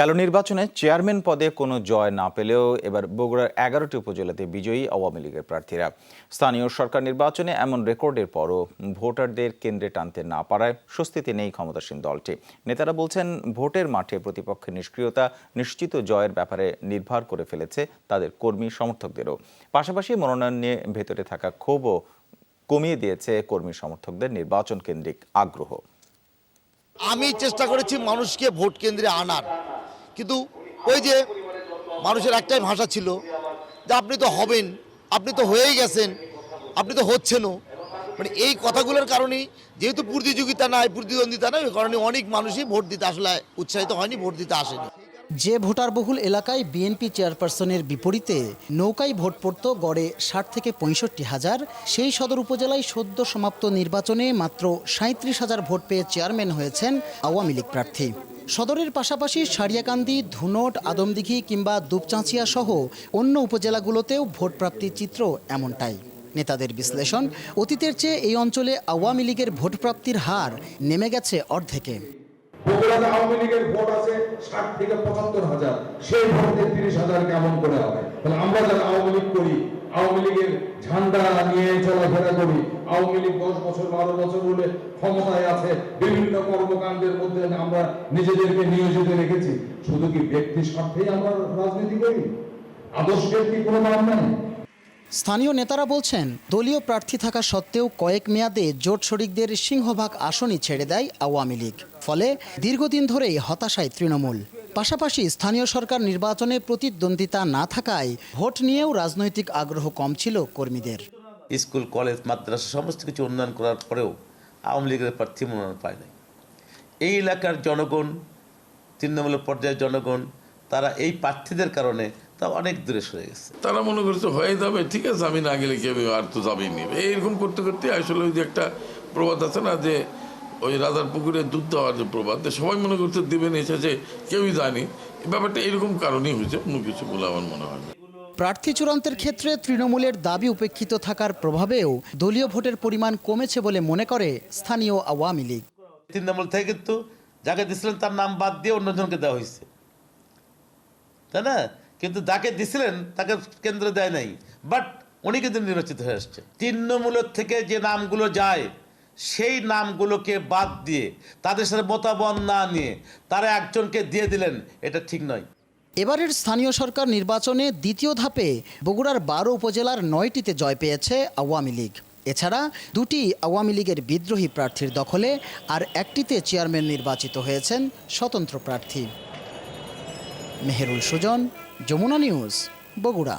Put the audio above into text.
গেল নির্বাচনে চেয়ারম্যান পদে কোনো জয় না পেলেও এবার বগুড়ার এগারোটি উপজেলাতে বিজয়ী আওয়ামী লীগের প্রার্থীরা। স্থানীয় সরকার নির্বাচনে এমন রেকর্ডের পরও ভোটারদের কেন্দ্রে টানতে না পারায় স্বস্তিতে নেই ক্ষমতাসীন দলটি। নেতারা বলছেন, ভোটের মাঠে প্রতিপক্ষের নিষ্ক্রিয়তা নিশ্চিত জয়ের ব্যাপারে নির্ভর করে ফেলেছে তাদের কর্মী সমর্থকদেরও। পাশাপাশি মনোনয়ন নিয়ে ভেতরে থাকা ক্ষোভও কমিয়ে দিয়েছে কর্মী সমর্থকদের নির্বাচন কেন্দ্রিক আগ্রহ। আমি চেষ্টা করেছি মানুষকে ভোট কেন্দ্রে আনার। কিন্তু ওই যে মানুষের একটাই ভাষা ছিল যে আপনি তো হবেন, আপনি তো হয়েই গেছেন, আপনি তো হচ্ছেনও। মানে এই কথাগুলোর কারণেই যেহেতু প্রতিযোগিতা নাই, প্রতিদ্বন্দ্বিতা নাই, ওই কারণে অনেক মানুষই ভোট দিতে আসলে উৎসাহিত হয়নি, ভোট দিতে আসেনি। যে ভোটারবহুল এলাকায় বিএনপি চেয়ারপারসনের বিপরীতে নৌকায় ভোট পড়ত গড়ে ষাট থেকে পঁয়ষট্টি হাজার। সেই সদর উপজেলায় সদ্য সমাপ্ত নির্বাচনে মাত্র সাঁত্রিশ হাজার ভোট পেয়ে চেয়ারম্যান হয়েছেন আওয়ামী লীগ প্রার্থী। সদরের পাশাপাশি সারিয়াকান্দি, ধুনট, আদমদিঘি কিংবা দুপচাঁচিয়া সহ অন্য উপজেলাগুলোতেও ভোট প্রাপ্তির চিত্র এমনটাই। নেতাদের বিশ্লেষণ, অতীতের চেয়ে এই অঞ্চলে আওয়ামী লীগের ভোট প্রাপ্তির হার নেমে গেছে অর্ধেকে। আমরা যারা আওয়ামী লীগ করি, আওয়ামী লীগের ঝান্ডা নিয়ে চলাফেরা করি আওয়ামী লীগ দশ বছর, বারো বছর হলে ক্ষমতায় আছে। বিভিন্ন কর্মকাণ্ডের মধ্যে আমরা নিজেদেরকে নিয়োজিত রেখেছি। শুধু কি ব্যক্তি স্বার্থেই আমরা রাজনীতি করি? আদর্শের কি কোনো দাম নাই? স্থানীয় নেতারা বলছেন, দলীয় প্রার্থী থাকা সত্ত্বেও কয়েক মেয়াদে জোট শরিকদের সিংহভাগ আসনই ছেড়ে দেয় আওয়ামী লীগ। ফলে দীর্ঘদিন ধরেই হতাশায় তৃণমূল। পাশাপাশি স্থানীয় সরকার নির্বাচনে প্রতিদ্বন্দ্বিতা না থাকায় ভোট নিয়েও রাজনৈতিক আগ্রহ কম ছিল কর্মীদের। স্কুল, কলেজ, মাদ্রাসা সমস্ত কিছু উন্নয়ন করার পরেও আওয়ামী লীগের প্রার্থী মনোনয়ন পায় নাই। এই এলাকার জনগণ, তৃণমূল পর্যায়ের জনগণ, তারা এই প্রার্থীদের কারণে তা অনেক দূরে সরে গেছে। তারা মনে করছে, হয়ে যাবে, ঠিক আছে, আমি না গেলে কেউ আর তো যাবেই নেবে এইরকম করতে করতে আসলে ওই যে একটা প্রবাদ আছে না, যে ওই রাজার পুকুরে দুধ দেওয়ার যে প্রবাদ সবাই মনে করছে, দেবেন এসেছে, কেউই জানি ব্যাপারটা এরকম কারণেই হয়েছে অন্য কিছু বলে আমার মনে হয় না। প্রার্থী চূড়ান্তের ক্ষেত্রে তৃণমূলের দাবি উপেক্ষিত থাকার প্রভাবেও দলীয় ভোটের পরিমাণ কমেছে বলে মনে করে স্থানীয় আওয়ামী লীগ। তৃণমূল থেকে কিন্তু যাকে দিছিলেন তার নাম বাদ দিয়ে অন্যজনকে দেওয়া হয়েছে। তাই না? কিন্তু যাকে দিছিলেন তাকে কেন্দ্র দেয় নাই। বাট উনি কিন্তু নির্বাচিত হয়ে আসছে। তৃণমূলের থেকে যে নামগুলো যায়, সেই নামগুলোকে বাদ দিয়ে তাদের সাথে মতামত না নিয়ে তারা একজনকে দিয়ে দিলেন, এটা ঠিক নয়। এবারের স্থানীয় সরকার নির্বাচনে দ্বিতীয় ধাপে বগুড়ার বারো উপজেলার নয়টিতে জয় পেয়েছে আওয়ামী লীগ। এছাড়া দুটি আওয়ামী লীগের বিদ্রোহী প্রার্থীর দখলে আর একটিতে চেয়ারম্যান নির্বাচিত হয়েছেন স্বতন্ত্র প্রার্থী। মেহেরুল সুজন, যমুনা নিউজ, বগুড়া।